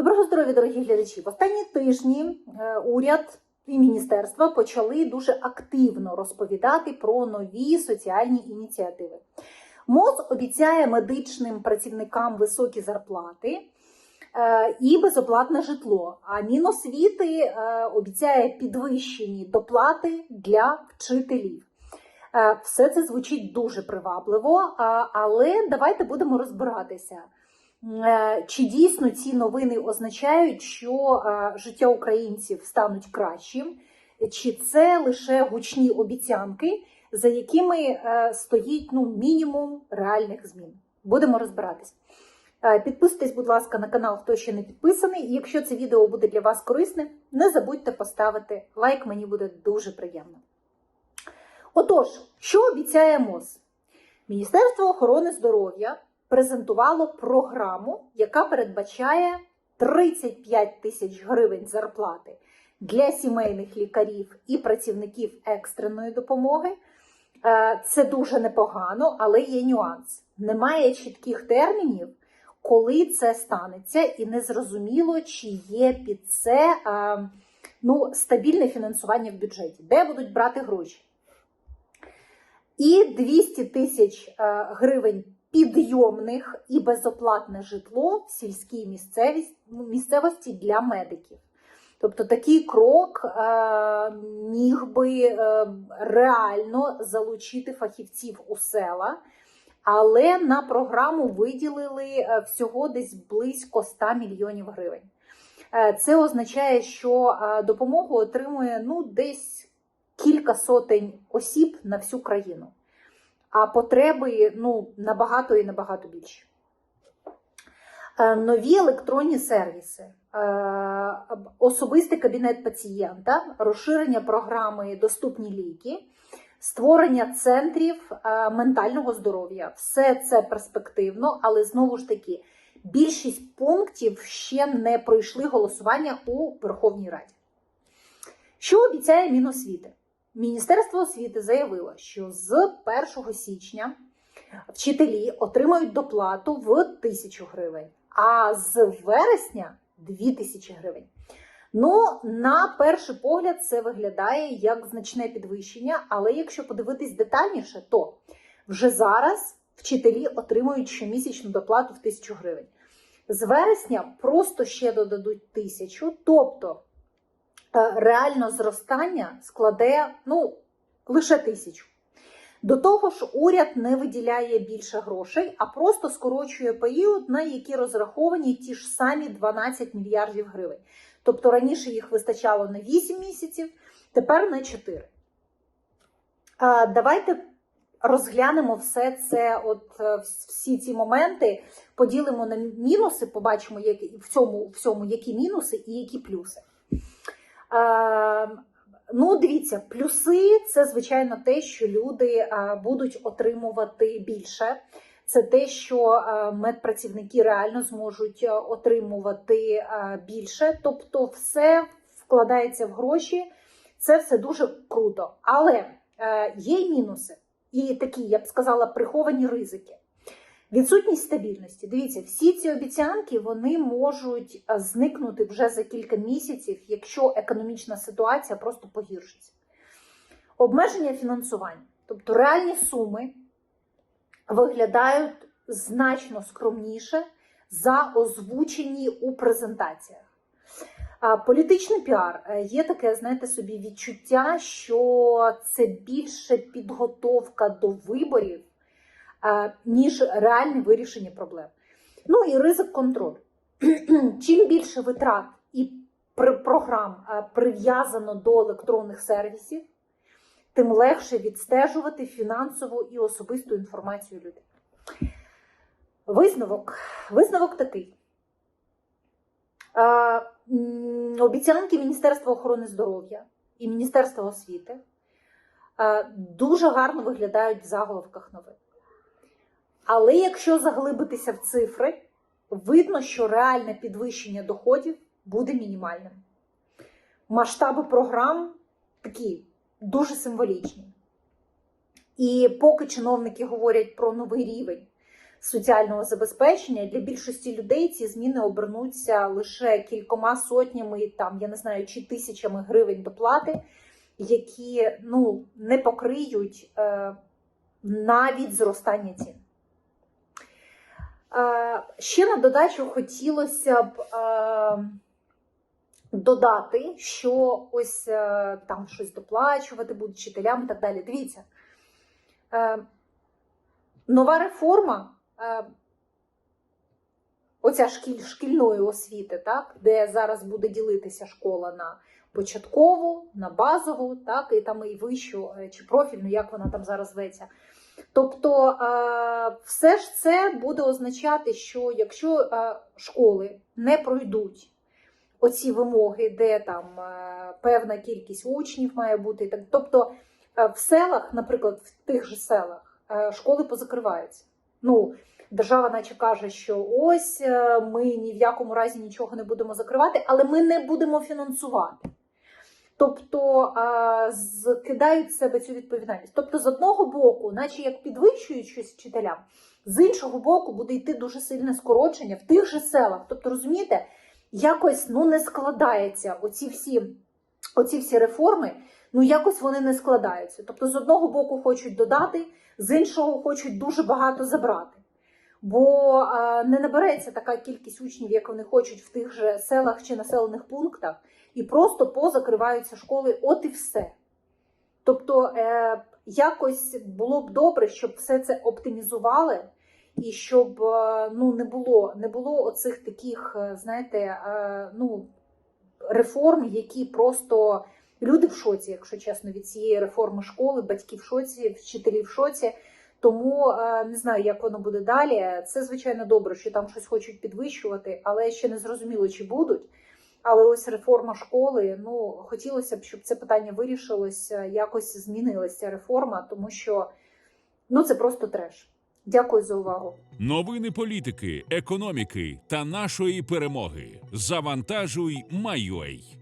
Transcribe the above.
Доброго здоров'я, дорогі глядачі. В останні тижні е, уряд і міністерства почали дуже активно розповідати про нові соціальні ініціативи. МОЗ обіцяє медичним працівникам високі зарплати е, і безоплатне житло. А Міносвіти е, обіцяє підвищені доплати для вчителів. Все це звучить дуже привабливо, але давайте будемо розбиратися. Е, Чи дійсно ці новини означають, що е, життя українців стануть кращим, чи це лише гучні обіцянки, за якими е, стоїть ну, мінімум реальних змін? Будемо розбиратись. Підписуйтесь, будь ласка, на канал, хто ще не підписаний. І якщо це відео буде для вас корисним, не забудьте поставити лайк, мені буде дуже приємно. Отож, що обіцяє МОЗ? Міністерство охорони здоров'я презентувало програму, яка передбачає 35 тисяч гривень зарплати для сімейних лікарів і працівників екстреної допомоги. Е, Це дуже непогано, але є нюанс. Немає чітких термінів, коли це станеться, і незрозуміло, чи є під це е, ну, стабільне фінансування в бюджеті, де будуть брати гроші. І 200 тисяч е, гривень підйомних і безоплатне житло в сільській місцевості для медиків. Тобто такий крок е, міг би е, реально залучити фахівців у села, але на програму виділили е, всього десь близько 100 мільйонів гривень. Це означає, що допомогу отримує ну, десь кілька сотень осіб на всю країну а потреби ну, набагато і набагато більші. Е, Нові електронні сервіси, е, особистий кабінет пацієнта, розширення програми Доступні ліки, створення центрів е, ментального здоров'я. Все це перспективно, але знову ж таки, більшість пунктів ще не пройшли голосування у Верховній Раді. Що обіцяє Міносвіти? Міністерство освіти заявило, що з 1 січня вчителі отримають доплату в тисячу гривень, а з вересня 2000 гривень. Ну, на перший погляд, це виглядає як значне підвищення, але якщо подивитись детальніше, то вже зараз вчителі отримують щомісячну доплату в тисячу гривень. З вересня просто ще додадуть тисячу, тобто реально зростання складе ну, лише тисячу. До того ж, уряд не виділяє більше грошей, а просто скорочує період, на які розраховані ті ж самі 12 мільярдів гривень. Тобто раніше їх вистачало на 8 місяців, тепер на 4. А, Давайте розглянемо все це, от е, всі ці моменти, поділимо на мінуси, побачимо які, в цьому всьому, які мінуси і які плюси. Е, Ну, дивіться, плюси це звичайно те, що люди е, будуть отримувати більше. Це те, що е, медпрацівники реально зможуть е, отримувати більше. Тобто, все вкладається в гроші, це все дуже круто. Але є мінуси, і такі, я б сказала, приховані ризики. Відсутність стабільності. Дивіться, всі ці обіцянки вони можуть е, зникнути вже за кілька місяців, якщо економічна ситуація просто погіршиться. Обмеження фінансування, тобто реальні суми виглядають значно скромніше за озвучені у презентаціях. А політичний піар Е, є таке, знаєте, собі відчуття, що це більше підготовка до виборів ніж реальне вирішення проблем. Ну і ризик контролю. Чим більше витрат і програм прив'язано до електронних сервісів, тим легше відстежувати фінансову і особисту інформацію людей. Висновок. Висновок такий. Обіцянки Міністерства охорони здоров'я і Міністерства освіти дуже гарно виглядають в заголовках новин. Але якщо заглибитися в цифри, видно, що реальне підвищення доходів буде мінімальним. Масштаби програм такі дуже символічні. І поки чиновники говорять про новий рівень, соціального забезпечення. Для більшості людей ці зміни обернуться лише кількома сотнями, там я не знаю, чи тисячами гривень доплати, які ну не покриють е, навіть зростання цін. Е, ще на додачу хотілося б. Е, Додати, що ось е, там щось доплачувати будуть вчителям і так далі. Дивіться, нова реформа, оця шкіль, шкільної освіти, так, де зараз буде ділитися школа на початкову, на базову, так, і там і вищу чи профільну, як вона там зараз зветься. Тобто, е, все ж це буде означати, що якщо е, школи не пройдуть оці вимоги, де там е, певна кількість учнів має бути. тобто в селах, наприклад, в тих же селах, школи позакриваються. Ну, держава, наче каже, що ось ми ні в якому разі нічого не будемо закривати, але ми не будемо фінансувати. Тобто скидають з себе цю відповідальність. Тобто, з одного боку, наче як підвищують щось вчителям, з іншого боку, буде йти дуже сильне скорочення в тих же селах. Тобто, розумієте, якось ну не складається оці всі, оці всі реформи, ну якось вони не складаються. Тобто, з одного боку хочуть додати, з іншого хочуть дуже багато забрати. Бо не набереться така кількість учнів, як вони хочуть в тих же селах чи населених пунктах, і просто позакриваються школи, от і все. Тобто, е, якось було б добре, щоб все це оптимізували і щоб е, ну не було не було оцих таких, е, знаєте, е, ну реформ, які просто люди в шоці, якщо чесно, від цієї реформи школи, батьки в шоці, вчителі в шоці. Тому е, не знаю, як воно буде далі. Це звичайно добре, що там щось хочуть підвищувати, але ще не зрозуміло, чи будуть. Але ось реформа школи. Ну хотілося б, щоб це питання вирішилося, якось змінилася реформа, тому що ну це просто треш. Дякую за увагу. Новини політики, економіки та нашої перемоги. Завантажуй, майой.